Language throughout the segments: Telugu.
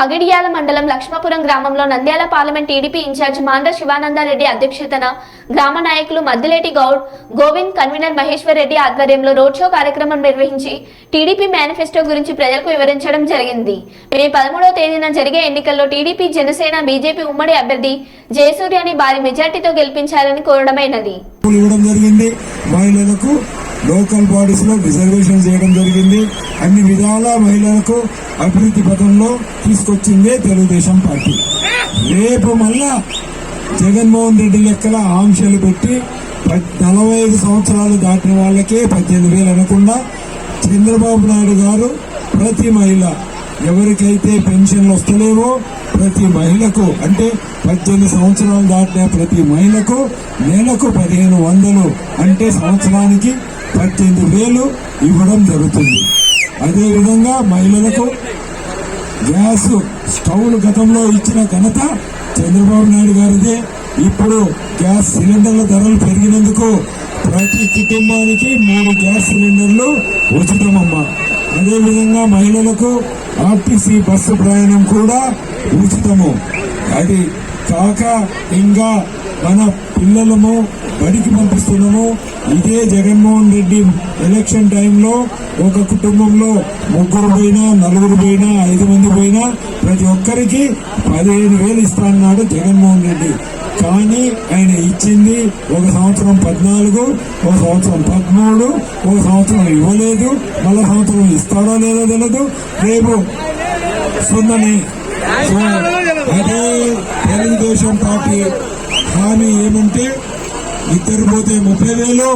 పగిడియాల మండలం లక్ష్మపురం గ్రామంలో Nandyala parliament TDP incharge Manda Sivanandareddy అధ్యక్షతన గ్రామ నాయకులు మద్దిలేటి గౌడ్ గోవింద్ కన్వీనర్ మహేశ్వర్ రెడ్డి ఆధ్వర్యంలో రోడ్ షో కార్యక్రమం నిర్వహించి టీడీపీ మేనిఫెస్టో గురించి ప్రజలకు వివరించడం జరిగింది. మే పదమూడవ తేదీన జరిగే ఎన్నికల్లో టీడీపీ జనసేన బీజేపీ ఉమ్మడి అభ్యర్థి జయసూర్యని భారీ మెజార్టీతో గెలిపించాలని కోరడమైనది. ఇవ్వడం జరిగింది. మహిళలకు లోకల్ బాడీస్లో రిజర్వేషన్ చేయడం జరిగింది. అన్ని విధాల మహిళలకు అభివృద్ధి పథంలో తీసుకొచ్చిందే తెలుగుదేశం పార్టీ. రేపు మళ్ళా జగన్మోహన్ రెడ్డి లెక్కల ఆంక్షలు పెట్టి నలభై ఐదు సంవత్సరాలు దాటిన వాళ్ళకే పద్దెనిమిది వేలు అనకుండా చంద్రబాబు నాయుడు గారు ప్రతి మహిళ ఎవరికైతే పెన్షన్లు వస్తలేవో ప్రతి మహిళకు అంటే పద్దెనిమిది సంవత్సరాలు దాటిన ప్రతి మహిళకు నెలకు పదిహేను వందలు అంటే సంవత్సరానికి పద్దెనిమిది వేలు ఇవ్వడం జరుగుతుంది. అదేవిధంగా మహిళలకు గ్యాస్ స్టవ్లు గతంలో ఇచ్చిన ఘనత చంద్రబాబు నాయుడు గారిదే. ఇప్పుడు గ్యాస్ సిలిండర్ల ధరలు పెరిగినందుకు ప్రతి కుటుంబానికి మూడు గ్యాస్ సిలిండర్లు ఉచితమమ్మా. అదేవిధంగా మహిళలకు ఆర్టీసీ బస్సు ప్రయాణం కూడా ఉచితము. అది కాక ఇంకా మన పిల్లలము బడికి పంపిస్తున్నాము ఇదే జగన్మోహన్ రెడ్డి ఎలక్షన్ టైంలో ఒక కుటుంబంలో ముగ్గురు పోయినా నలుగురు పోయినా ఐదు మంది పోయినా ప్రతి ఒక్కరికి పదిహేను వేలు ఇస్తా అన్నాడు జగన్మోహన్ రెడ్డి. కానీ ఆయన ఇచ్చింది ఒక సంవత్సరం పద్నాలుగు ఒక సంవత్సరం పదమూడు ఒక సంవత్సరం ఇవ్వలేదు మళ్ళీ సంవత్సరం ఇస్తాడో లేదో తెలియదు రేపు సున్నని. అదే తెలుగుదేశం పార్టీ హామీ ఏమంటే ఇద్దరు పోతే ముప్పై వేలు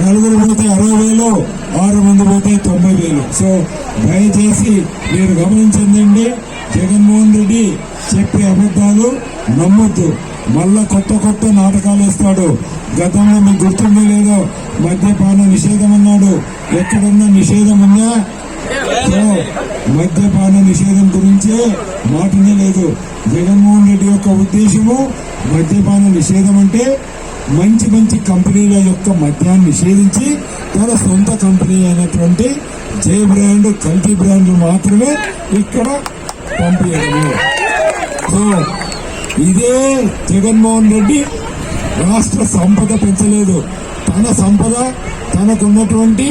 నలుగురు పోతే అరవై వేలు ఆరు మంది పోతే తొంభై వేలు. సో దయచేసి మీరు గమనించండి జగన్మోహన్ రెడ్డి చెప్పే అబద్ధాలు నమ్మొద్దు. మళ్ళా కొత్త కొత్త నాటకాలు వేస్తాడు. గతంలో మీకు గుర్తుందో లేదో మద్యపాన నిషేధం అన్నాడు. ఎక్కడన్నా నిషేధం ఉందా? సో మద్యపాన నిషేధం గురించే మాటనే లేదు. జగన్మోహన్ రెడ్డి యొక్క ఉద్దేశము మద్యపాన నిషేధం అంటే మంచి మంచి కంపెనీల యొక్క మద్యాన్ని నిషేధించి తన సొంత కంపెనీ అయినటువంటి జే బ్రాండ్ కల్తీ బ్రాండ్లు మాత్రమే ఇక్కడ పంపించడము సో ఇదే జగన్మోహన్ రెడ్డి రాష్ట్ర సంపద పెంచలేదు. తన సంపద తనకున్నటువంటి